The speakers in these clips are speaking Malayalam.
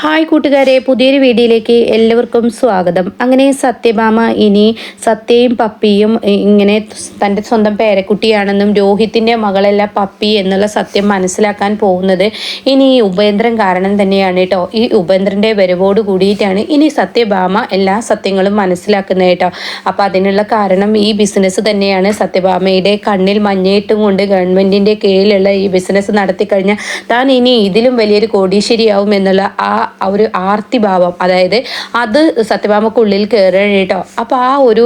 ഹായ് കൂട്ടുകാരെ പുതിയൊരു വീഡിയോയിലേക്ക് എല്ലാവർക്കും സ്വാഗതം. അങ്ങനെ സത്യഭാമ ഇനി സത്യയും പപ്പിയും ഇങ്ങനെ തന്റെ സ്വന്തം പേരക്കുട്ടിയാണെന്നും രോഹിത്തിന്റെ മകളല്ല പപ്പി എന്നുള്ള സത്യം മനസ്സിലാക്കാൻ പോകുന്നത് ഇനി ഈ ഉപേന്ദ്രൻ കാരണം തന്നെയാണ് കേട്ടോ. ഈ ഉപേന്ദ്രന്റെ വരവോട് കൂടിയിട്ടാണ് ഇനി സത്യഭാമ എല്ലാ സത്യങ്ങളും മനസ്സിലാക്കുന്നത് കേട്ടോ. അപ്പോൾ അതിനുള്ള കാരണം ഈ ബിസിനസ് തന്നെയാണ്. സത്യഭാമയുടെ കണ്ണിൽ മഞ്ഞയിട്ടും കൊണ്ട് ഗവൺമെന്റിന്റെ കീഴിലുള്ള ഈ ബിസിനസ് നടത്തിക്കഴിഞ്ഞാൽ താൻ ഇനി ഇതിലും വലിയൊരു കോടീശ്വരിയാവും എന്നുള്ള ആ ആ ഒരു ആർത്തിഭാവം അതായത് അത് സത്യഭാമക്കുള്ളിൽ കയറുകയാണ് കേട്ടോ അപ്പോൾ ആ ഒരു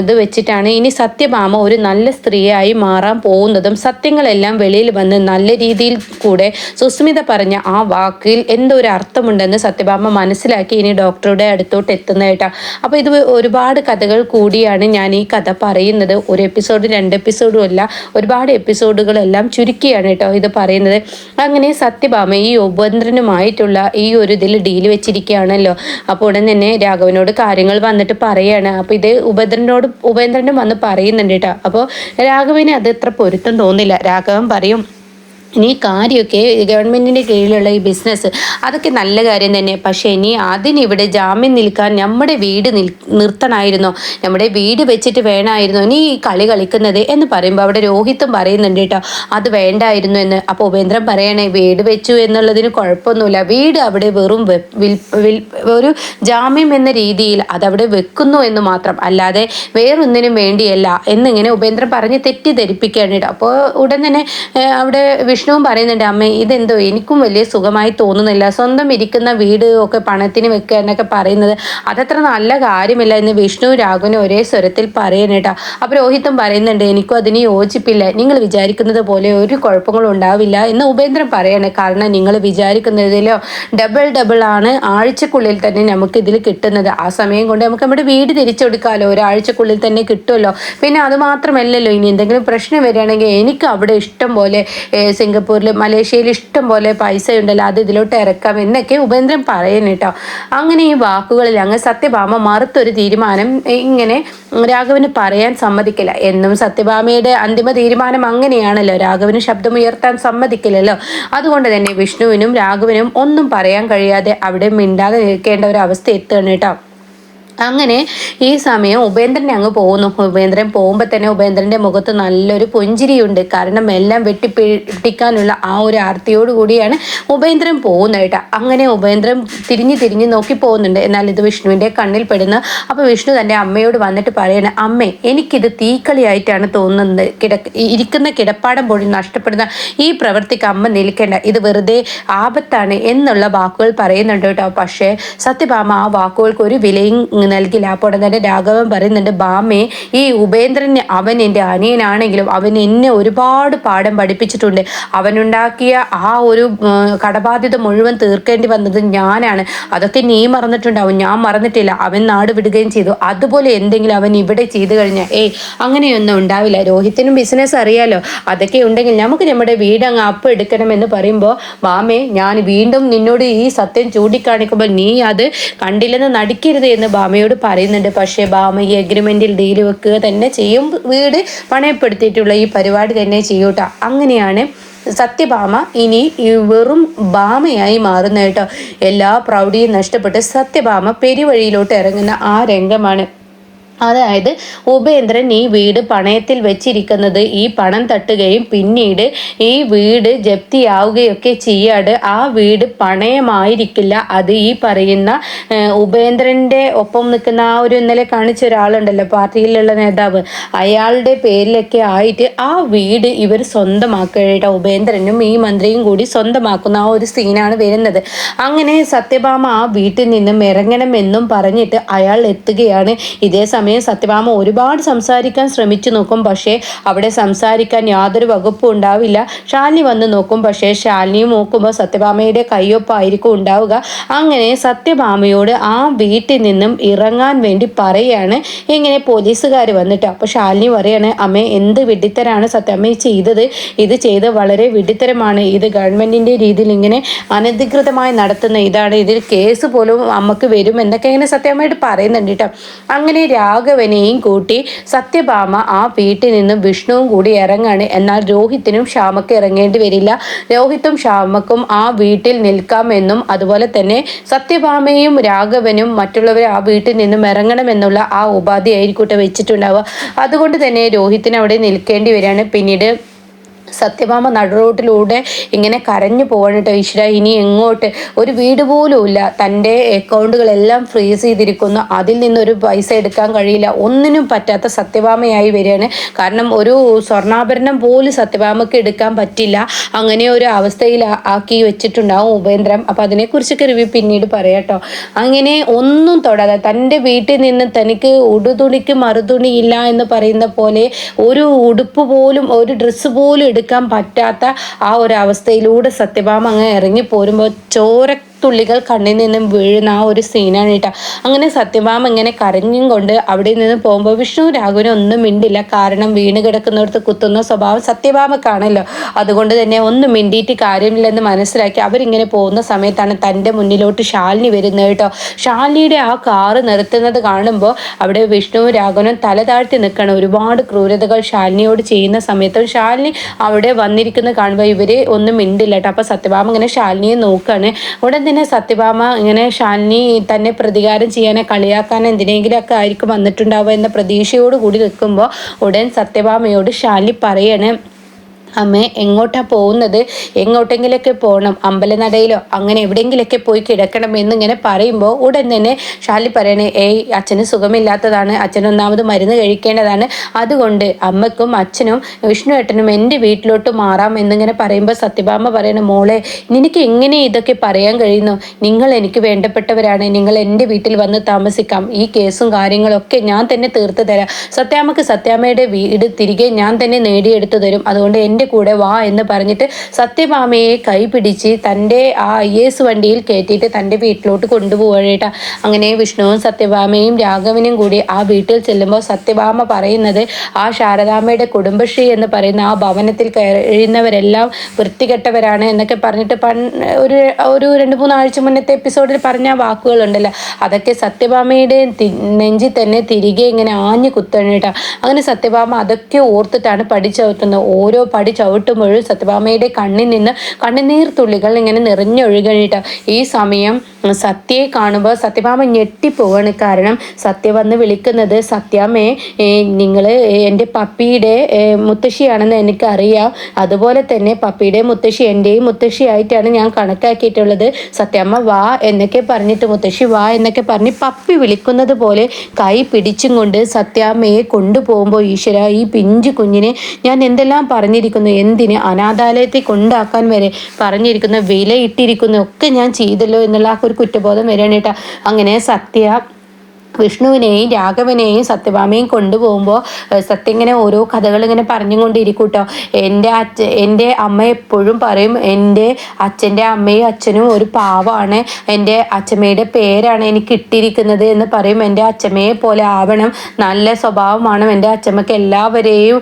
ഇത് വെച്ചിട്ടാണ് ഇനി സത്യഭാമ ഒരു നല്ല സ്ത്രീയായി മാറാൻ പോകുന്നതും സത്യങ്ങളെല്ലാം വെളിയിൽ വന്ന് നല്ല രീതിയിൽ കൂടെ സുസ്മിത പറഞ്ഞ ആ വാക്കിൽ എന്തൊരു അർത്ഥമുണ്ടെന്ന് സത്യഭാമ മനസ്സിലാക്കി ഇനി ഡോക്ടറുടെ അടുത്തോട്ട് എത്തുന്നതായിട്ടാ അപ്പോൾ ഇത് ഒരുപാട് കഥകൾ കൂടിയാണ് ഞാൻ ഈ കഥ പറയുന്നത്. ഒരു എപ്പിസോഡ് രണ്ട് എപ്പിസോഡും അല്ല ഒരുപാട് എപ്പിസോഡുകളെല്ലാം ചുരുക്കിയാണ് കേട്ടോ ഇത് പറയുന്നത്. അങ്ങനെ സത്യഭാമ ഈ ഉപേന്ദ്രനുമായിട്ടുള്ള ഈ ഒരു ഇതിൽ ഡീൽ വെച്ചിരിക്കുകയാണല്ലോ. അപ്പോൾ ഉടൻ തന്നെ രാഘവനോട് കാര്യങ്ങൾ വന്നിട്ട് പറയുകയാണ് അപ്പോൾ ഇത് ഉപേന്ദ്രനോട് ഉപേന്ദ്രനും വന്ന് പറയുന്നുണ്ട് കേട്ടോ. അപ്പോൾ രാഘവന് അത് ഇത്ര പൊരുത്തം തോന്നില്ല. രാഘവൻ പറയും ഇനി കാര്യമൊക്കെ ഗവൺമെന്റിന്റെ കീഴിലുള്ള ഈ ബിസിനസ് അതൊക്കെ നല്ല കാര്യം തന്നെ. പക്ഷേ ഇനി അതിനിവിടെ ജാമ്യം നിൽക്കാൻ നമ്മുടെ വീട് നിൽ നിർത്തണമായിരുന്നോ. നമ്മുടെ വീട് വെച്ചിട്ട് വേണമായിരുന്നോ ഇനി ഈ കളി കളിക്കുന്നത് എന്ന് പറയുമ്പോൾ അവിടെ രോഹിത്തും പറയുന്നുണ്ട് കേട്ടോ അത് വേണ്ടായിരുന്നു എന്ന്. അപ്പോൾ ഉപേന്ദ്രൻ പറയണേ വീട് വെച്ചു എന്നുള്ളതിന് കുഴപ്പമൊന്നുമില്ല. വീട് അവിടെ വെറും ഒരു ജാമ്യം എന്ന രീതിയിൽ അതവിടെ വെക്കുന്നു എന്ന് മാത്രം. അല്ലാതെ വേറൊന്നിനും വേണ്ടിയല്ല. എന്നിങ്ങനെ ഉപേന്ദ്രൻ പറഞ്ഞ് തെറ്റിദ്ധരിപ്പിക്കുകയാണ് കേട്ടോ. അപ്പോൾ ഉടൻ തന്നെ അവിടെ വിഷ്ണുവും പറയുന്നുണ്ട് അമ്മേ ഇതെന്തോ? എനിക്കും വലിയ സുഖമായി തോന്നുന്നില്ല. സ്വന്തം ഇരിക്കുന്ന വീട് ഒക്കെ പണത്തിന് വെക്കുക എന്നൊക്കെ പറയുന്നത് അതത്ര നല്ല കാര്യമില്ല എന്ന് വിഷ്ണു രാഘവനും ഒരേ സ്വരത്തിൽ പറയുന്നു കേട്ടോ അപ്പോൾ രോഹിത്തും പറയുന്നുണ്ട് എനിക്കും അതിന് യോജിപ്പില്ല. നിങ്ങൾ വിചാരിക്കുന്നത് പോലെ ഒരു കുഴപ്പങ്ങളും ഉണ്ടാവില്ല എന്ന് ഉപേന്ദ്രൻ പറയാണ്. കാരണം നിങ്ങൾ വിചാരിക്കുന്നതിലോ ഡബിൾ ഡബിൾ ആണ് ആഴ്ചക്കുള്ളിൽ തന്നെ നമുക്ക് ഇതിൽ കിട്ടുന്നത്. ആ സമയം കൊണ്ട് നമുക്ക് നമ്മുടെ വീട് തിരിച്ചു കൊടുക്കാമല്ലോ ഒരാഴ്ചക്കുള്ളിൽ തന്നെ കിട്ടുമല്ലോ. പിന്നെ അത് മാത്രമല്ലല്ലോ ഇനി എന്തെങ്കിലും പ്രശ്നം വരികയാണെങ്കിൽ എനിക്ക് അവിടെ ഇഷ്ടം പോലെ സിംഗപ്പൂരിൽ മലേഷ്യയിൽ ഇഷ്ടം പോലെ പൈസ ഉണ്ടല്ലോ അത് ഇതിലോട്ട് ഇറക്കാം എന്നൊക്കെ ഉപേന്ദ്രൻ പറയുന്നു കേട്ടോ. അങ്ങനെ ഈ വാക്കുകളിൽ അങ്ങ് സത്യഭാമ മറുത്തൊരു തീരുമാനം ഇങ്ങനെ രാഘവന് പറയാൻ സമ്മതിക്കില്ല. എന്നും സത്യഭാമയുടെ അന്തിമ തീരുമാനം അങ്ങനെയാണല്ലോ. രാഘവന് ശബ്ദമുയർത്താൻ സമ്മതിക്കില്ലല്ലോ. അതുകൊണ്ട് തന്നെ വിഷ്ണുവിനും രാഘവനും ഒന്നും പറയാൻ കഴിയാതെ അവിടെ മിണ്ടാതെ നിൽക്കേണ്ട ഒരു അവസ്ഥ എത്തുകയാണ് കേട്ടോ. അങ്ങനെ ഈ സമയം ഉപേന്ദ്രൻ അങ്ങ് പോകുന്നു. ഉപേന്ദ്രൻ പോകുമ്പോൾ തന്നെ ഉപേന്ദ്രന്റെ മുഖത്ത് നല്ലൊരു പുഞ്ചിരിയുണ്ട്. കാരണം എല്ലാം വെട്ടിപ്പിടിക്കാനുള്ള ആ ഒരു ആർത്തിയോട് കൂടിയാണ് ഉപേന്ദ്രൻ പോകുന്നതായിട്ട് അങ്ങനെ ഉപേന്ദ്രൻ തിരിഞ്ഞ് തിരിഞ്ഞ് നോക്കി പോകുന്നുണ്ട്. എന്നാൽ ഇത് വിഷ്ണുവിന്റെ കണ്ണിൽ പെടുന്ന. അപ്പോൾ വിഷ്ണു തന്റെ അമ്മയോട് വന്നിട്ട് പറയണേ അമ്മേ എനിക്കിത് തീക്കളിയായിട്ടാണ് തോന്നുന്നത്. കിട ഇരിക്കുന്ന കിടപ്പാടം പോലും നഷ്ടപ്പെടുന്ന ഈ പ്രവൃത്തിക്ക് അമ്മ നിൽക്കേണ്ട. ഇത് വെറുതെ ആപത്താണ് എന്നുള്ള വാക്കുകൾ പറയുന്നുണ്ട് കേട്ടോ. പക്ഷേ സത്യഭാമ ആ വാക്കുകൾക്ക് ഒരു വിലയും നൽകില്ല അപ്പോൾ തന്നെ രാഘവൻ പറയുന്നുണ്ട് ബാമേ ഈ ഉപേന്ദ്രൻ അവൻ എന്റെ അനിയനാണെങ്കിലും അവൻ എന്നെ ഒരുപാട് പാഠം പഠിപ്പിച്ചിട്ടുണ്ട്. അവനുണ്ടാക്കിയ ആ ഒരു കടബാധ്യത മുഴുവൻ തീർക്കേണ്ടി വന്നത് ഞാനാണ്. അതൊക്കെ നീ മറന്നിട്ടുണ്ടാവും. ഞാൻ മറന്നിട്ടില്ല. അവൻ നാട് വിടുകയും ചെയ്തു. അതുപോലെ എന്തെങ്കിലും അവൻ ഇവിടെ ചെയ്തു കഴിഞ്ഞാൽ ഏയ് അങ്ങനെയൊന്നും ഉണ്ടാവില്ല. രോഹിത്തിനും ബിസിനസ് അറിയാലോ. അതൊക്കെ ഉണ്ടെങ്കിൽ നമുക്ക് നമ്മുടെ വീട് അങ്ങ് അപ്പ് എടുക്കണമെന്ന് പറയുമ്പോൾ ബാമേ ഞാൻ വീണ്ടും നിന്നോട് ഈ സത്യം ചൂണ്ടിക്കാണിക്കുമ്പോൾ നീ അത് കണ്ടില്ലെന്ന് നടിക്കരുത് എന്ന് ബാമയോട് പറയുന്നുണ്ട് പക്ഷേ ബാമ ഈ അഗ്രിമെന്റിൽ ഡീൽ വെക്കുക തന്നെ ചെയ്യും. വീട് പണയപ്പെടുത്തിയിട്ടുള്ള ഈ പരിപാടി തന്നെ ചെയ്യൂട്ടോ. അങ്ങനെയാണ് സത്യഭാമ ഇനി വെറും ഭാമയായി മാറുന്ന കേട്ടോ. എല്ലാ പ്രൗഢിയും നഷ്ടപ്പെട്ട് സത്യഭാമ പെരുവഴിയിലോട്ട് ഇറങ്ങുന്ന ആ രംഗമാണ്. അതായത് ഉപേന്ദ്രൻ ഈ വീട് പണയത്തിൽ വെച്ചിരിക്കുന്നത് ഈ പണം തട്ടുകയും പിന്നീട് ഈ വീട് ജപ്തിയാവുകയൊക്കെ ചെയ്യാട് ആ വീട് പണയമായിരിക്കില്ല. അത് ഈ പറയുന്ന ഉപേന്ദ്രന്റെ ഒപ്പം നിൽക്കുന്ന ആ ഒരു ഇന്നലെ കാണിച്ച ഒരാളുണ്ടല്ലോ പാർട്ടിയിലുള്ള നേതാവ്. അയാളുടെ പേരിലൊക്കെ ആയിട്ട് ആ വീട് ഇവർ സ്വന്തമാക്കുകയുടെ ഉപേന്ദ്രനും ഈ മന്ത്രിയും കൂടി സ്വന്തമാക്കുന്ന ആ ഒരു സീനാണ് വരുന്നത്. അങ്ങനെ സത്യഭാമ ആ വീട്ടിൽ നിന്നും ഇറങ്ങണമെന്നും പറഞ്ഞിട്ട് അയാൾ എത്തുകയാണ്. ഇതേ സമയം സത്യഭാമ ഒരുപാട് സംസാരിക്കാൻ ശ്രമിച്ചു നോക്കും. പക്ഷേ അവിടെ സംസാരിക്കാൻ യാതൊരു വകുപ്പും ഉണ്ടാവില്ല. ശാലിനി വന്ന് നോക്കും. പക്ഷേ ശാലിനി നോക്കുമ്പോൾ സത്യഭാമയുടെ കയ്യൊപ്പായിരിക്കും ഉണ്ടാവുക. അങ്ങനെ സത്യഭാമയോട് ആ വീട്ടിൽ നിന്നും ഇറങ്ങാൻ വേണ്ടി പറയാണ്. ഇങ്ങനെ പോലീസുകാർ വന്നിട്ട്. അപ്പോൾ ശാലിനി പറയാണ് അമ്മേ എന്ത് വിഡിത്തരാണ് സത്യമ്മ ചെയ്തത്? ഇത് ചെയ്ത് വളരെ വിഡിത്തരമാണ് ഇത് ഗവൺമെന്റിന്റെ രീതിയിൽ ഇങ്ങനെ അനധികൃതമായി നടത്തുന്ന ഇതാണ്. ഇതിൽ കേസ് പോലും അമ്മയ്ക്ക് വരും എന്നൊക്കെ ഇങ്ങനെ സത്യമായിട്ട് പറയുന്നുണ്ട് കേട്ടോ. അങ്ങനെ രാ രാഘവനെയും കൂട്ടി സത്യഭാമ ആ വീട്ടിൽ നിന്നും വിഷ്ണുവും കൂടി ഇറങ്ങാണ്. എന്നാൽ രോഹിത്തിനും ശ്യാമക്ക് ഇറങ്ങേണ്ടി വരില്ല. രോഹിത്തും ശ്യാമക്കും ആ വീട്ടിൽ നിൽക്കാമെന്നും അതുപോലെ തന്നെ സത്യഭാമയും രാഘവനും മറ്റുള്ളവരെ ആ വീട്ടിൽ നിന്നും ഇറങ്ങണമെന്നുള്ള ആ ഉപാധി ആയിരിക്കട്ടെ വെച്ചിട്ടുണ്ടാവുക. അതുകൊണ്ട് തന്നെ രോഹിത്തിന് അവിടെ നിൽക്കേണ്ടി വരികയാണ്. പിന്നീട് സത്യഭാമ നടുറോട്ടിലൂടെ ഇങ്ങനെ കരഞ്ഞു പോവാണ് കേട്ടോ ഈശ്വര. ഇനി എങ്ങോട്ട്? ഒരു വീട് പോലും ഇല്ല. തന്റെ അക്കൗണ്ടുകളെല്ലാം ഫ്രീസ് ചെയ്തിരിക്കുന്നു. അതിൽ നിന്നൊരു പൈസ എടുക്കാൻ കഴിയില്ല. ഒന്നിനും പറ്റാത്ത സത്യഭാമയായി വരികയാണ്. കാരണം ഒരു സ്വർണാഭരണം പോലും സത്യഭാമയ്ക്ക് എടുക്കാൻ പറ്റില്ല. അങ്ങനെ ഒരു അവസ്ഥയിൽ ആക്കി വെച്ചിട്ടുണ്ടാവും ഉപേന്ദ്രം അപ്പം അതിനെക്കുറിച്ചൊക്കെ റിവ്യൂ പിന്നീട് പറയാട്ടോ. അങ്ങനെ ഒന്നും തൊടാതെ തന്റെ വീട്ടിൽ നിന്ന് തനിക്ക് ഉടുതുണിക്ക് മറുതുണി ഇല്ല എന്ന് പറയുന്ന പോലെ ഒരു ഉടുപ്പ് പോലും ഒരു ഡ്രസ്സ് പോലും എടുക്കാൻ പറ്റാത്ത ആ ഒരു അവസ്ഥയിലൂടെ സത്യഭാമ അങ്ങ് ഇറങ്ങി പോരുമ്പോൾ ചോര തുള്ളികൾ കണ്ണിൽ നിന്നും വീഴുന്ന ആ ഒരു സീനാണ് കേട്ടോ അങ്ങനെ സത്യഭാമ ഇങ്ങനെ കരഞ്ഞും കൊണ്ട് അവിടെ നിന്ന് പോകുമ്പോൾ വിഷ്ണു രാഘവനും ഒന്നും മിണ്ടില്ല. കാരണം വീണ് കിടക്കുന്നിടത്ത് കുത്തുന്ന സ്വഭാവം സത്യഭാമക്കാണല്ലോ. അതുകൊണ്ട് തന്നെ ഒന്നും മിണ്ടിയിട്ട് കാര്യമില്ലെന്ന് മനസ്സിലാക്കി അവരിങ്ങനെ പോകുന്ന സമയത്താണ് തന്റെ മുന്നിലോട്ട് ശാലിനി വരുന്നത് കേട്ടോ ശാലിനിയുടെ ആ കാറ് നിർത്തുന്നത് കാണുമ്പോൾ അവിടെ വിഷ്ണു രാഘവനും തല താഴ്ത്തി നിൽക്കണം ഒരുപാട് ക്രൂരതകൾ ശാലിനിയോട് ചെയ്യുന്ന സമയത്തും ശാലിനി അവിടെ വന്നിരിക്കുന്നത് കാണുമ്പോൾ ഇവരെ ഒന്നും മിണ്ടില്ല കേട്ടോ അപ്പോൾ സത്യഭാമ ഇങ്ങനെ ശാലിനിയെ നോക്കുകയാണ്. ഉടൻ തന്നെ സത്യഭാമ ഇങ്ങനെ ഷാനി തന്നെ പ്രതികാരം ചെയ്യാനെ കളിയാക്കാൻ എന്തിനെങ്കിലുമൊക്കെ ആയിരിക്കും വന്നിട്ടുണ്ടാവുക എന്ന പ്രതീക്ഷയോടുകൂടി നിൽക്കുമ്പോൾ ഉടൻ സത്യഭാമയോട് ഷാനി പറയണേ. അമ്മേ എങ്ങോട്ടാ പോകുന്നത്? എങ്ങോട്ടെങ്കിലൊക്കെ പോകണം അമ്പലനടയിലോ അങ്ങനെ എവിടെയെങ്കിലൊക്കെ പോയി കിടക്കണം എന്നിങ്ങനെ പറയുമ്പോൾ ഉടൻ തന്നെ ഷാലി പറയണേ ഏയ് അച്ഛന് സുഖമില്ലാത്തതാണ്. അച്ഛൻ ഒന്നാമത് മരുന്ന് കഴിക്കേണ്ടതാണ്. അതുകൊണ്ട് അമ്മക്കും അച്ഛനും വിഷ്ണു ഏട്ടനും എന്റെ വീട്ടിലോട്ട് മാറാം എന്നിങ്ങനെ പറയുമ്പോൾ സത്യഭാമ പറയണ മോളെ നിനക്ക് എങ്ങനെ ഇതൊക്കെ പറയാൻ കഴിയുന്നു? നിങ്ങൾ എനിക്ക് വേണ്ടപ്പെട്ടവരാണ്. നിങ്ങൾ എന്റെ വീട്ടിൽ വന്ന് താമസിക്കാം. ഈ കേസും കാര്യങ്ങളൊക്കെ ഞാൻ തന്നെ തീർത്ത് തരാം. സത്യാമ്മക്ക് സത്യാമ്മയുടെ വീട് തിരികെ ഞാൻ തന്നെ നേടിയെടുത്തു തരും. അതുകൊണ്ട് എന്റെ എന്റെ കൂടെ വാ എന്ന് പറഞ്ഞിട്ട് സത്യഭാമയെ കൈപിടിച്ച് തന്റെ ആ ഐ എസ് വണ്ടിയിൽ കയറ്റിയിട്ട് തന്റെ വീട്ടിലോട്ട് കൊണ്ടുപോകേട്ടാ അങ്ങനെ വിഷ്ണുവും സത്യഭാമയും രാഘവനും കൂടി ആ വീട്ടിൽ ചെല്ലുമ്പോൾ സത്യഭാമ പറയുന്നത് ആ ശാരദാമയുടെ കുടുംബശ്രീ എന്ന് പറയുന്ന ആ ഭവനത്തിൽ കഴിയുന്നവരെല്ലാം വൃത്തികെട്ടവരാണ് എന്നൊക്കെ പറഞ്ഞിട്ട് പൺ ഒരു ഒരു രണ്ട് മൂന്നാഴ്ച മുന്നത്തെ എപ്പിസോഡിൽ പറഞ്ഞ വാക്കുകളുണ്ടല്ലോ. അതൊക്കെ സത്യഭാമയുടെ നെഞ്ചിൽ തന്നെ തിരികെ ഇങ്ങനെ ആഞ്ഞു കുത്തണേട്ടാ അങ്ങനെ സത്യഭാമ അതൊക്കെ ഓർത്തിട്ടാണ് പഠിച്ചവർത്തുന്നത് ഓരോ പടി ചാടി ചവിട്ടുമ്പോഴും സത്യഭാമയുടെ കണ്ണിൽ നിന്ന് കണ്ണുനീർ തുള്ളികൾ ഇങ്ങനെ നിറഞ്ഞൊഴുകണിട്ട് ഈ സമയം സത്യയെ കാണുമ്പോൾ സത്യഭാമ ഞെട്ടിപ്പോവാണ്. കാരണം സത്യ വന്ന് വിളിക്കുന്നത് സത്യാമ്മേ നിങ്ങൾ എന്റെ പപ്പിയുടെ മുത്തശ്ശിയാണെന്ന് എനിക്കറിയാം. അതുപോലെ തന്നെ പപ്പിയുടെ മുത്തശ്ശി എന്റെയും മുത്തശ്ശിയായിട്ടാണ് ഞാൻ കണക്കാക്കിയിട്ടുള്ളത്. സത്യാമ്മ വാ എന്നൊക്കെ പറഞ്ഞിട്ട് മുത്തശ്ശി വാ എന്നൊക്കെ പറഞ്ഞ് പപ്പി വിളിക്കുന്നത് പോലെ കൈ പിടിച്ചും കൊണ്ട് സത്യാമ്മയെ കൊണ്ടുപോകുമ്പോൾ ഈശ്വര ഈ പിഞ്ചു കുഞ്ഞിനെ ഞാൻ എന്തെല്ലാം പറഞ്ഞിരിക്കുന്നു? എന്തിന് അനാഥാലയത്തിൽ കൊണ്ടാക്കാൻ വരെ പറഞ്ഞിരിക്കുന്നു വിലയിട്ടിരിക്കുന്നു ഒക്കെ ഞാൻ ചെയ്തല്ലോ എന്നുള്ള ഒരു കുറ്റബോധം വരികയാണ് കേട്ടോ അങ്ങനെ സത്യ വിഷ്ണുവിനെയും രാഘവനെയും സത്യഭാമയും കൊണ്ടുപോകുമ്പോൾ സത്യം ഇങ്ങനെ ഓരോ കഥകൾ ഇങ്ങനെ പറഞ്ഞുകൊണ്ടിരിക്കും കേട്ടോ എന്റെ അച്ഛ എന്റെ അമ്മ എപ്പോഴും പറയും എന്റെ അച്ഛന്റെ അമ്മയും അച്ഛനും ഒരു പാവമാണ് എന്റെ അച്ഛമ്മയുടെ പേരാണ് എനിക്ക് ഇട്ടിരിക്കുന്നത് എന്ന് പറയും. എന്റെ അച്ഛമ്മയെ പോലെ ആവണം നല്ല സ്വഭാവമാണ്. എന്റെ അച്ഛമ്മക്ക് എല്ലാവരെയും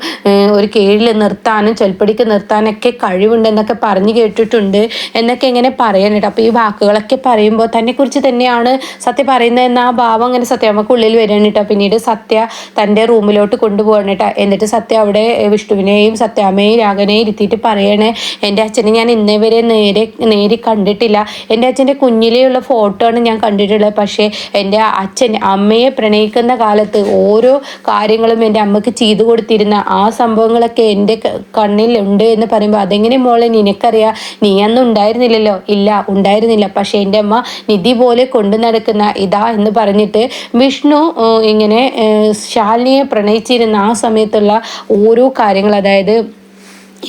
ഒരു കീഴിൽ നിർത്താനും ചൊൽപ്പടിക്ക് നിർത്താനൊക്കെ കഴിവുണ്ടെന്നൊക്കെ പറഞ്ഞു കേട്ടിട്ടുണ്ട് എന്നൊക്കെ ഇങ്ങനെ പറയാനുണ്ട്. അപ്പോൾ ഈ വാക്കുകളൊക്കെ പറയുമ്പോൾ തന്നെക്കുറിച്ച് തന്നെയാണ് സത്യം പറയുന്നത്. എന്ന ആ ഭാവം അങ്ങനെ സത്യാമ്മക്കുള്ളിൽ വരികയാണ് കേട്ടോ പിന്നീട് സത്യ തന്റെ റൂമിലോട്ട് കൊണ്ടുപോകണം എന്നിട്ട് സത്യ അവിടെ വിഷ്ണുവിനെയും സത്യാമ്മയെയും രാഗനെയും ഇരുത്തിയിട്ട് പറയണേ എന്റെ അച്ഛനെ ഞാൻ ഇന്നേ വരെ നേരെ നേരി കണ്ടിട്ടില്ല. എന്റെ അച്ഛന്റെ കുഞ്ഞിലെയുള്ള ഫോട്ടോ ആണ് ഞാൻ കണ്ടിട്ടുള്ളത്. പക്ഷേ എന്റെ അച്ഛൻ അമ്മയെ പ്രണയിക്കുന്ന കാലത്ത് ഓരോ കാര്യങ്ങളും എന്റെ അമ്മയ്ക്ക് ചെയ്തു കൊടുത്തിരുന്ന ആ സംഭവങ്ങളൊക്കെ എന്റെ കണ്ണിലുണ്ട് എന്ന് പറയുമ്പോൾ അതെങ്ങനെ മോളെ നിനക്കറിയാം? നീ അന്ന് ഉണ്ടായിരുന്നില്ലല്ലോ? ഇല്ല ഉണ്ടായിരുന്നില്ല. പക്ഷേ എന്റെ അമ്മ നിധി പോലെ കൊണ്ടു നടക്കുന്ന ഇതാ എന്ന് പറഞ്ഞിട്ട് വിഷ്ണു ഇങ്ങനെ ശാലിനിയെ പ്രണയിച്ചിരുന്ന ആ സമയത്തുള്ള ഓരോ കാര്യങ്ങൾ അതായത്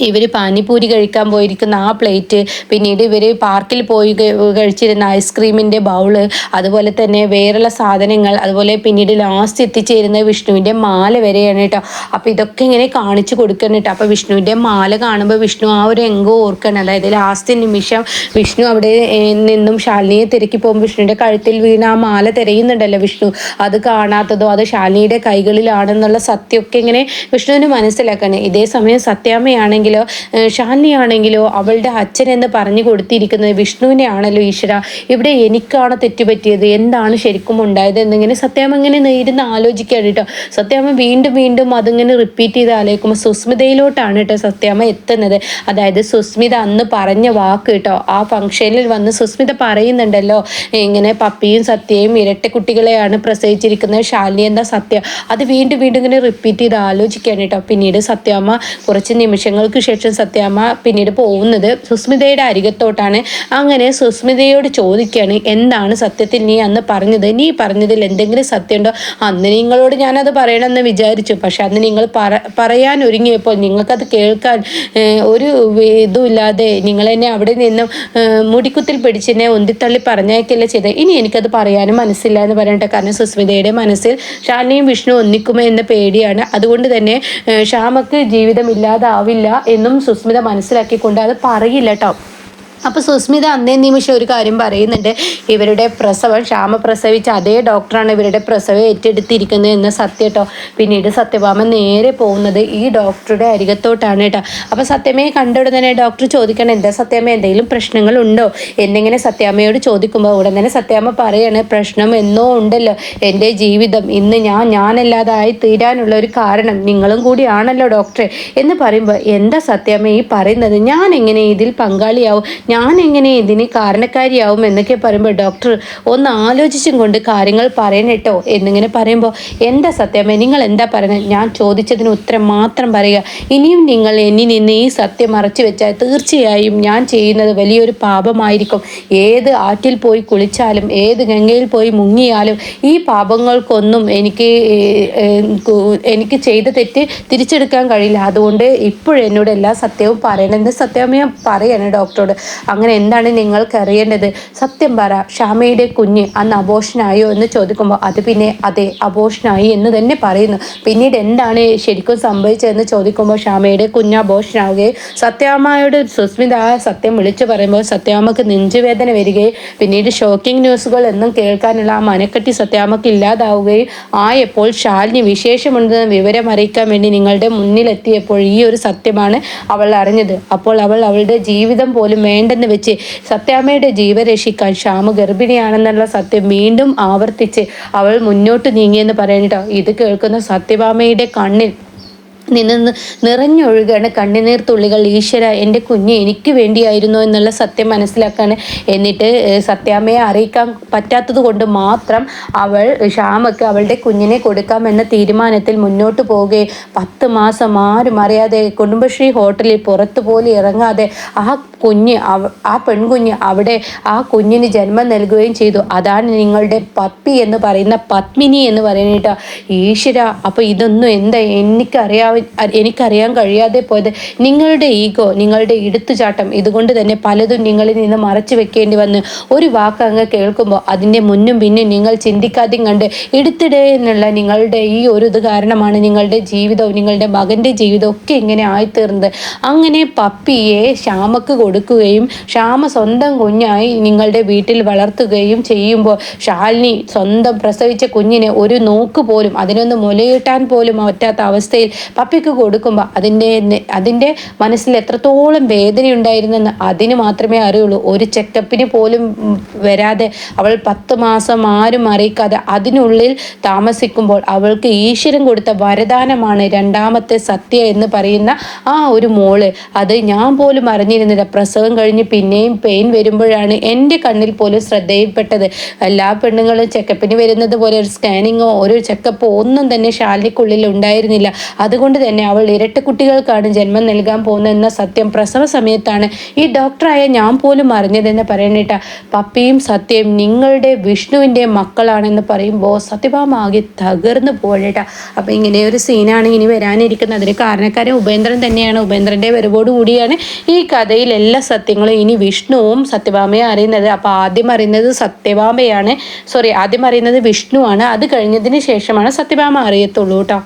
ഇവർ പാനിപൂരി കഴിക്കാൻ പോയിരിക്കുന്ന ആ പ്ലേറ്റ് പിന്നീട് ഇവർ പാർക്കിൽ പോയി കഴിച്ചിരുന്ന ഐസ്ക്രീമിന്റെ ബൗൾ അതുപോലെ തന്നെ വേറെയുള്ള സാധനങ്ങൾ അതുപോലെ പിന്നീട് ലാസ്റ്റ് എത്തിച്ചേരുന്ന വിഷ്ണുവിന്റെ മാല വരെയാണ് കേട്ടോ അപ്പോൾ ഇതൊക്കെ ഇങ്ങനെ കാണിച്ചു കൊടുക്കണം കേട്ടോ അപ്പോൾ വിഷ്ണുവിന്റെ മാല കാണുമ്പോൾ വിഷ്ണു ആ ഒരു എങ്കോ ഓർക്കണം. അതായത് ലാസ്റ്റ് നിമിഷം വിഷ്ണു അവിടെ നിന്നും ശാലിനിയെ തിരക്കി പോകുമ്പോൾ വിഷ്ണുവിന്റെ കഴുത്തിൽ വീണ ആ മാല തിരയുന്നുണ്ടല്ലോ വിഷ്ണു. അത് കാണാത്തതോ അത് ശാലിനിയുടെ കൈകളിലാണെന്നുള്ള സത്യമൊക്കെ ഇങ്ങനെ വിഷ്ണുവിന് മനസ്സിലാക്കണം. ഇതേ സമയം സത്യാമ്മയാണ് ആണെങ്കിലോ ഷാലിനി ആണെങ്കിലോ അവളുടെ അച്ഛൻ എന്ന് പറഞ്ഞു കൊടുത്തിരിക്കുന്നത് വിഷ്ണുവിനെ ആണല്ലോ ഈശ്വര. ഇവിടെ എനിക്കാണ് തെറ്റുപറ്റിയത്? എന്താണ് ശരിക്കും ഉണ്ടായത്? എന്നിങ്ങനെ സത്യാമ്മ ഇങ്ങനെ ഇരുന്ന് ആലോചിക്കുകയാണ് കേട്ടോ. സത്യാമ്മ വീണ്ടും വീണ്ടും അതിങ്ങനെ റിപ്പീറ്റ് ചെയ്ത് ആലോചിക്കുമ്പോൾ സുസ്മിതയിലോട്ടാണ് കേട്ടോ സത്യാമ്മ എത്തുന്നത്. അതായത് സുസ്മിത അന്ന് പറഞ്ഞ വാക്ക് കേട്ടോ ആ ഫംഗ്ഷനിൽ വന്ന് സുസ്മിത പറയുന്നുണ്ടല്ലോ ഇങ്ങനെ പപ്പിയും സത്യയും ഇരട്ട കുട്ടികളെയാണ് പ്രസവിച്ചിരിക്കുന്നത് ശാലിനി എന്താ സത്യം? അത് വീണ്ടും വീണ്ടും ഇങ്ങനെ റിപ്പീറ്റ് ചെയ്ത് ആലോചിക്കുകയാണ് കേട്ടോ. പിന്നീട് സത്യാമ്മ കുറച്ച് നിമിഷങ്ങൾക്ക് ശേഷം സത്യാമ്മ പിന്നീട് പോകുന്നത് സുസ്മിതയുടെ അരികത്തോട്ടാണ്. അങ്ങനെ സുസ്മിതയോട് ചോദിക്കുകയാണ് എന്താണ് സത്യത്തിൽ നീ അന്ന് പറഞ്ഞത്? നീ പറഞ്ഞതിൽ എന്തെങ്കിലും സത്യമുണ്ടോ? അന്ന് നിങ്ങളോട് ഞാനത് പറയണമെന്ന് വിചാരിച്ചു. പക്ഷെ അന്ന് നിങ്ങൾ പറ പറയാൻ ഒരുങ്ങിയപ്പോൾ നിങ്ങൾക്കത് കേൾക്കാൻ ഒരു ഇതുമില്ലാതെ നിങ്ങൾ എന്നെ അവിടെ നിന്നും മുടിക്കുത്തിൽ പിടിച്ചെന്നെ ഉന്തിത്തള്ളി പറഞ്ഞേക്കല്ല ചെയ്ത് ഇനി എനിക്കത് പറയാനും മനസ്സില്ല എന്ന് പറയട്ടെ കാരണം സുസ്മിതയുടെ മനസ്സിൽ ശാലിനിയും വിഷ്ണു ഒന്നിക്കുമോ എന്ന പേടിയാണ്. അതുകൊണ്ട് തന്നെ ഷാമക്ക് ജീവിതം ജീവിതമില്ലാതാവില്ല എന്നും സുസ്മിത മനസ്സിലാക്കിക്കൊണ്ട് അത് പറയില്ല കേട്ടോ അപ്പോൾ സുസ്മിത അന്നേ നിമിഷം ഒരു കാര്യം പറയുന്നുണ്ട്. ഇവരുടെ പ്രസവം ക്ഷാമ പ്രസവിച്ച അതേ ഡോക്ടറാണ് ഇവരുടെ പ്രസവം ഏറ്റെടുത്തിരിക്കുന്നത് എന്ന സത്യം കേട്ടോ. പിന്നീട് സത്യഭാമ നേരെ പോകുന്നത് ഈ ഡോക്ടറുടെ അരികത്തോട്ടാണ് കേട്ടോ. അപ്പോൾ സത്യമയെ കണ്ട ഉടൻ തന്നെ ഡോക്ടർ ചോദിക്കണം എന്താ സത്യാമ്മ എന്തെങ്കിലും പ്രശ്നങ്ങൾ ഉണ്ടോ എന്നിങ്ങനെ സത്യാമ്മയോട് ചോദിക്കുമ്പോൾ ഉടൻ തന്നെ സത്യാമ്മ പറയാണ് പ്രശ്നം എന്നോ ഉണ്ടല്ലോ. എന്റെ ജീവിതം ഇന്ന് ഞാൻ ഞാനല്ലാതായി തീരാനുള്ള ഒരു കാരണം നിങ്ങളും കൂടിയാണല്ലോ ഡോക്ടറെ. എന്ന് പറയുമ്പോൾ എന്താ സത്യാമ്മ ഈ പറയുന്നത്? ഞാൻ എങ്ങനെ ഇതിൽ പങ്കാളിയാവും? ഞാൻ എങ്ങനെ ഇതിന് കാരണക്കാരിയാവും എന്നൊക്കെ പറയുമ്പോൾ ഡോക്ടർ ഒന്ന് ആലോചിച്ചും കൊണ്ട് കാര്യങ്ങൾ പറയണേട്ടോ എന്നിങ്ങനെ പറയുമ്പോൾ എന്താ സത്യമേ? നിങ്ങൾ എന്താ പറയുന്നത് ഞാൻ ചോദിച്ചതിന് ഉത്തരം മാത്രം പറയുക. ഇനിയും നിങ്ങൾ എന്നിൽ നിന്ന് ഈ സത്യം മറച്ചു വെച്ചാൽ തീർച്ചയായും ഞാൻ ചെയ്യുന്നത് വലിയൊരു പാപമായിരിക്കും. ഏത് ആറ്റിൽ പോയി കുളിച്ചാലും ഏത് ഗംഗയിൽ പോയി മുങ്ങിയാലും ഈ പാപങ്ങൾക്കൊന്നും എനിക്ക് എനിക്ക് ചെയ്ത തെറ്റ് തിരിച്ചെടുക്കാൻ കഴിയില്ല. അതുകൊണ്ട് ഇപ്പോഴെന്നോട് എല്ലാ സത്യവും പറയണമെന്ന് സത്യമേ? പറയാണ് ഡോക്ടറോട്. അങ്ങനെ എന്താണ് നിങ്ങൾക്ക് അറിയേണ്ടത്? സത്യം പറ ഷാമയുടെ കുഞ്ഞ് അന്ന് അബോഷനായോ എന്ന് ചോദിക്കുമ്പോൾ അത് പിന്നെ അതെ അബോഷനായി എന്ന് തന്നെ പറയുന്നു. പിന്നീട് എന്താണ് ശരിക്കും സംഭവിച്ചതെന്ന് ചോദിക്കുമ്പോൾ ഷാമയുടെ കുഞ്ഞ് അബോഷനാവുകയും സത്യാമ്മയോട് സുസ്മിത ആ സത്യം വിളിച്ചു പറയുമ്പോൾ സത്യാമ്മക്ക് നെഞ്ചുവേദന വരികയും പിന്നീട് ഷോക്കിംഗ് ന്യൂസുകൾ എന്നും കേൾക്കാനുള്ള ആ മനക്കെട്ടി സത്യാമ്മക്ക് ഇല്ലാതാവുകയും ആയപ്പോൾ ശാലിനി വിശേഷമുണ്ടെന്ന് വിവരം അറിയിക്കാൻ വേണ്ടി നിങ്ങളുടെ മുന്നിലെത്തിയപ്പോൾ ഈ ഒരു സത്യമാണ് അവൾ അറിഞ്ഞത്. അപ്പോൾ അവൾ അവളുടെ ജീവിതം പോലും വേണ്ടെന്ന് വെച്ച് സത്യാമ്മയുടെ ജീവൻ രക്ഷിക്കാൻ ശ്യാമ ഗർഭിണിയാണെന്നുള്ള സത്യം വീണ്ടും ആവർത്തിച്ച് അവൾ മുന്നോട്ട് നീങ്ങിയെന്ന് പറയണിട്ടോ ഇത് കേൾക്കുന്ന സത്യഭാമയുടെ കണ്ണിൽ നിന്ന് നിറഞ്ഞൊഴുകാണ് കണ്ണുനീർ തുള്ളികൾ. ഈശ്വര എന്റെ കുഞ്ഞ് എനിക്ക് വേണ്ടിയായിരുന്നു എന്നുള്ള സത്യം മനസ്സിലാക്കാണ്. എന്നിട്ട് സത്യാമ്മയെ അറിയിക്കാൻ പറ്റാത്തത് കൊണ്ട് മാത്രം അവൾ ശ്യാമക്ക് അവളുടെ കുഞ്ഞിനെ കൊടുക്കാമെന്ന തീരുമാനത്തിൽ മുന്നോട്ട് പോവുകയും പത്ത് മാസം ആരും അറിയാതെ കുടുംബശ്രീ ഹോട്ടലിൽ പുറത്തു പോലും ഇറങ്ങാതെ ആ കുഞ്ഞ് ആ പെൺകുഞ്ഞ് അവിടെ ആ കുഞ്ഞിന് ജന്മം നൽകുകയും ചെയ്തു. അതാണ് നിങ്ങളുടെ പപ്പി എന്ന് പറയുന്ന പത്മിനി എന്ന് പറയുന്നിട്ട് ഈശ്വര അപ്പോൾ ഇതൊന്നും എന്താ എനിക്കറിയാൻ എനിക്കറിയാൻ കഴിയാതെ പോയത്? നിങ്ങളുടെ ഈഗോ നിങ്ങളുടെ എടുത്തുചാട്ടം ഇതുകൊണ്ട് തന്നെ പലതും നിങ്ങളിൽ നിന്ന് മറച്ചു വെക്കേണ്ടി വന്ന് ഒരു വാക്ക് അങ്ങ് കേൾക്കുമ്പോൾ അതിന്റെ മുന്നും പിന്നും നിങ്ങൾ ചിന്തിക്കാതെയും കണ്ട് എടുത്തിടേ എന്നുള്ള നിങ്ങളുടെ ഈ ഒരു ഇത് കാരണമാണ് നിങ്ങളുടെ ജീവിതവും നിങ്ങളുടെ മകന്റെ ജീവിതവും ഒക്കെ ഇങ്ങനെ ആയിത്തീർന്നത്. അങ്ങനെ പപ്പിയെ ശ്യാമക്ക് കൊടുക്കുകയും ക്ഷാമ സ്വന്തം കുഞ്ഞായി നിങ്ങളുടെ വീട്ടിൽ വളർത്തുകയും ചെയ്യുമ്പോൾ ശാലിനി സ്വന്തം പ്രസവിച്ച കുഞ്ഞിനെ ഒരു നോക്ക് പോലും അതിനൊന്ന് മുലയിട്ടാൻ പോലും പറ്റാത്ത അവസ്ഥയിൽ പപ്പിക്ക് കൊടുക്കുമ്പോൾ അതിന്റെ അതിന്റെ മനസ്സിൽ എത്രത്തോളം വേദനയുണ്ടായിരുന്നെന്ന് അതിന് മാത്രമേ അറിയുള്ളൂ. ഒരു ചെക്കപ്പിന് പോലും വരാതെ അവൾ പത്ത് മാസം ആരും അറിയിക്കാതെ അതിനുള്ളിൽ താമസിക്കുമ്പോൾ അവൾക്ക് ഈശ്വരൻ കൊടുത്ത വരദാനമാണ് രണ്ടാമത്തെ സത്യ എന്ന് പറയുന്ന ആ ഒരു മോൾ. അത് ഞാൻ പോലും അറിഞ്ഞിരുന്നില്ല. പ്രസവം കഴിഞ്ഞ് പിന്നെയും പെയിൻ വരുമ്പോഴാണ് എന്റെ കണ്ണിൽ പോലും ശ്രദ്ധയിൽപ്പെട്ടത്. എല്ലാ പെണ്ണുങ്ങളും ചെക്കപ്പിന് വരുന്നത് പോലെ ഒരു സ്കാനിങ്ങോ ഒരു ചെക്കപ്പോ ഒന്നും തന്നെ ശാലിനിക്കുള്ളിൽ ഉണ്ടായിരുന്നില്ല. അതുകൊണ്ട് തന്നെ അവൾ ഇരട്ട കുട്ടികൾക്കാണ് ജന്മം നൽകാൻ പോകുന്നതെന്ന സത്യം പ്രസവ സമയത്താണ് ഈ ഡോക്ടറായ ഞാൻ പോലും അറിഞ്ഞതെന്ന് പറയണേട്ട പപ്പിയും സത്യം നിങ്ങളുടെ വിഷ്ണുവിന്റെ മക്കളാണെന്ന് പറയുമ്പോൾ സത്യഭാമാകെ തകർന്നു പോകണേട്ട അപ്പം ഇങ്ങനെ ഒരു സീനാണ് ഇനി വരാനിരിക്കുന്നത്. അതിന് കാരണക്കാരൻ ഉപേന്ദ്രൻ തന്നെയാണ്. ഉപേന്ദ്രന്റെ വരവോടുകൂടിയാണ് ഈ കഥയിൽ എല്ലാ സത്യങ്ങളും ഇനി വിഷ്ണുവും സത്യഭാമയെ അറിയുന്നത്. അപ്പോൾ ആദ്യം അറിയുന്നത് സത്യഭാമയാണ്. സോറി ആദ്യം അറിയുന്നത് വിഷ്ണുവാണ്. അത് കഴിഞ്ഞതിന് ശേഷമാണ് സത്യഭാമ അറിയത്തുള്ളൂ കേട്ടോ.